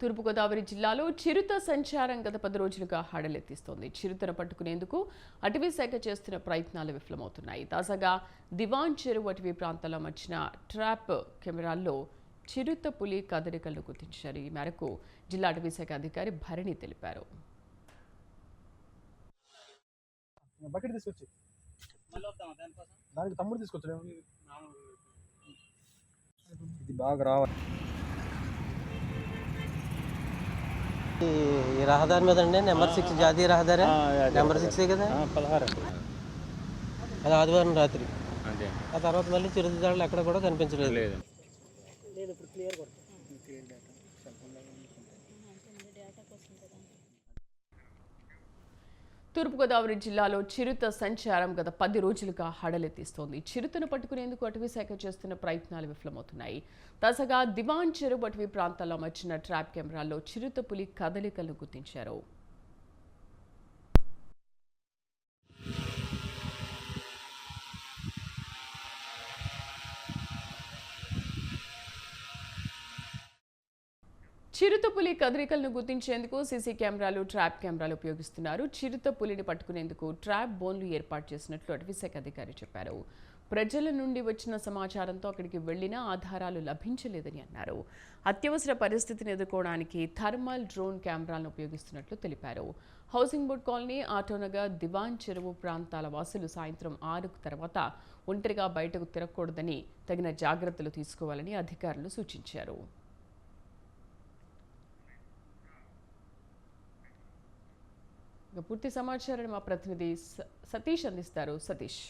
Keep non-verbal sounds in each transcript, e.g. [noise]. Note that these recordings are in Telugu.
తూర్పుగోదావరి జిల్లాలో చిరుత సంచారం గత పది రోజులుగా హడలెత్తిస్తోంది. చిరుతను పట్టుకునేందుకు అటవీ శాఖ చేస్తున్న ప్రయత్నాలు విఫలమవుతున్నాయి. తాజాగా దివాన్ చెరువు అటవీ ప్రాంతాల్లో అమర్చిన ట్రాప్ కెమెరాల్లో చిరుత పులి కదలికలను గుర్తించారు. ఈ మేరకు జిల్లా అటవీ శాఖ అధికారి భరణి తెలిపారు. దానికి తమ్ముడు ఇది బాగా రావాలి. ఈ- ఈ రహదారి మీద అండి? నెంబర్ సిక్స్ జాతీయ రహదారి? నెంబర్ సిక్స్ కదా? పదహారు అది ఆదివారం రాత్రి. అంతే. ఆ తర్వాత మళ్ళీ చిరుతదాడులు ఎక్కడ కూడా కనిపించలేదు. లేదు. తూర్పుగోదావరి జిల్లాలో చిరుత సంచారం గత పది రోజులుగా హడలెత్తిస్తోంది. చిరుతను పట్టుకునేందుకు అటవీ శాఖ చేస్తున్న ప్రయత్నాలు విఫలమవుతున్నాయి. తాజాగా దివాన్ చెరువు అటవీ ప్రాంతాల్లో అమర్చిన ట్రాప్ కెమెరాల్లో చిరుత పులి కదలికలను గుర్తించారు. చిరుత పులి కదలికలను గుర్తించేందుకు సీసీ కెమెరాలు ట్రాప్ కెమెరాలు ఉపయోగిస్తున్నారు. చిరుత పులిని పట్టుకునేందుకు ట్రాప్ బోన్లు ఏర్పాటు చేసినట్లు అటవీశాఖ అధికారి చెప్పారు. ప్రజల నుండి వచ్చిన సమాచారంతో అక్కడికి వెళ్ళినా ఆధారాలు లభించలేదని అన్నారు. అత్యవసర పరిస్థితిని ఎదుర్కోవడానికి థర్మల్ డ్రోన్ కెమెరాలను ఉపయోగిస్తున్నట్లు తెలిపారు. Housing board colony Autonagar Diwan Cheruvu ప్రాంతాల వాసులు సాయంత్రం ఆరుకు తర్వాత ఒంటరిగా బయటకు తిరగకూడదని తగిన జాగ్రత్తలు తీసుకోవాలని అధికారులు సూచించారు. పూర్తి సమాచారాన్ని మా ప్రతినిధి సతీష్ అందిస్తారు. సతీష్.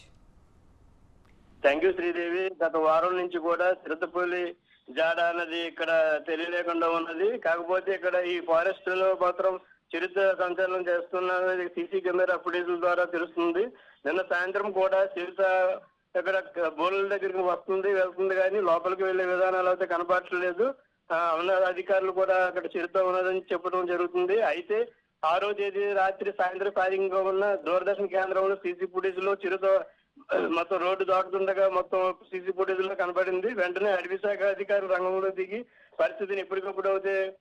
Thank you Sridevi. గత వారం నుంచి కూడా చిరుతపల్లి జాడ అన్నది ఇక్కడ తెలియలేకుండా ఉన్నది. కాకపోతే ఇక్కడ ఈ ఫారెస్ట్లో మాత్రం చిరుత సంచలనం చేస్తున్నది సీసీ కెమెరా ఫుటేజ్ల ద్వారా తెలుస్తుంది. నిన్న సాయంత్రం కూడా చిరుత ఇక్కడ బోర్ల దగ్గరికి వస్తుంది వెళ్తుంది కానీ లోపలికి వెళ్ళే విధానాలు అయితే కనపడట్లేదు. లేదు ఉన్న అధికారులు కూడా అక్కడ చిరుత ఉన్నదని చెప్పడం జరుగుతుంది. అయితే ఆరో తేదీ రాత్రి సాయంత్రం సాయంగా ఉన్న దూరదర్శన్ కేంద్రంలో సీసీ ఫుటేజ్లో చిరుత మొత్తం రోడ్డు దాటుతుండగా మొత్తం సీసీ ఫుటేజ్లో కనబడింది. వెంటనే అటవీ శాఖ అధికారులు రంగంలో దిగి పరిస్థితిని ఎప్పటికప్పుడు అయితే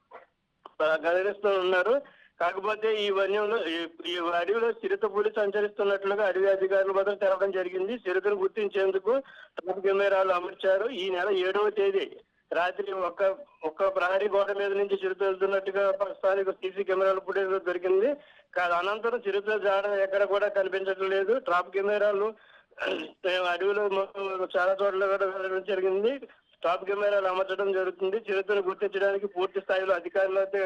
గదిలిస్తూ ఉన్నారు. కాకపోతే ఈ వన్యంలో ఈ- అడవిలో చిరుత పులి సంచరిస్తున్నట్లుగా అడవి అధికారులు మాత్రం తెరవడం జరిగింది. చిరుతను గుర్తించేందుకు ట్రాఫిక్ కెమెరాలు అమర్చారు. ఈ నెల ఏడవ తేదీ రాత్రి ఒక్క ఒక్క ప్రహరీ గోడ మీద నుంచి చిరుత వెళ్తున్నట్టుగా స్థానిక సీసీ కెమెరాల ఫుటేజ్ దొరికింది. కాదు అనంతరం చిరుత జాడ ఎక్కడ కూడా కనిపించడం లేదు. ట్రాప్ కెమెరాలు [clears throat] అడవిలో చాలా చోట్ల కూడా వెళ్ళడం జరిగింది. టాప్ కెమెరాలు అమర్చడం జరుగుతుంది. చిరుతను గుర్తించడానికి పూర్తి స్థాయిలో అధికారులు అయితే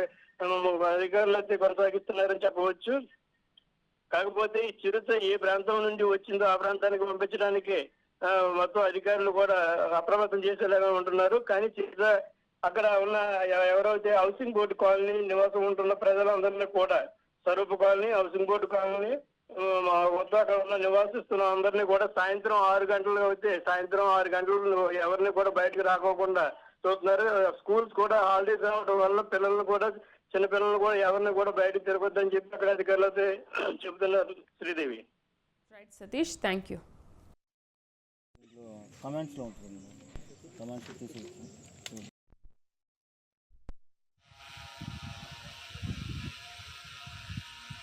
అధికారులు అయితే కొనసాగిస్తున్నారని చెప్పవచ్చు. కాకపోతే ఈ చిరుత ఏ ప్రాంతం నుండి వచ్చిందో ఆ ప్రాంతానికి పంపించడానికి మొత్తం అధికారులు కూడా అప్రమత్తం చేసేలాగా ఉంటున్నారు. కానీ అక్కడ ఉన్న ఎవరైతే హౌసింగ్ బోర్డు కాలనీ నివాసం ఉంటున్న ప్రజలందరినీ కూడా Swaroopa colony housing board colony మా వద్ద అక్కడ ఉన్న నివాసిస్తున్న అందరినీ కూడా సాయంత్రం ఆరు గంటలు అయితే సాయంత్రం ఆరు గంటలు ఎవరిని కూడా బయటకు రాకోకుండా చూస్తున్నారు. స్కూల్స్ కూడా హాలిడేస్ రావడం వల్ల పిల్లల్ని కూడా చిన్న కూడా ఎవరిని కూడా బయటకు తిరగొద్దని చెప్పి అక్కడ అధికారులు అయితే చెబుతున్నారు. Sridevi. Right Satish thank you కమెంట్స్లో ఉంటుంది. కమెంట్స్ తీసి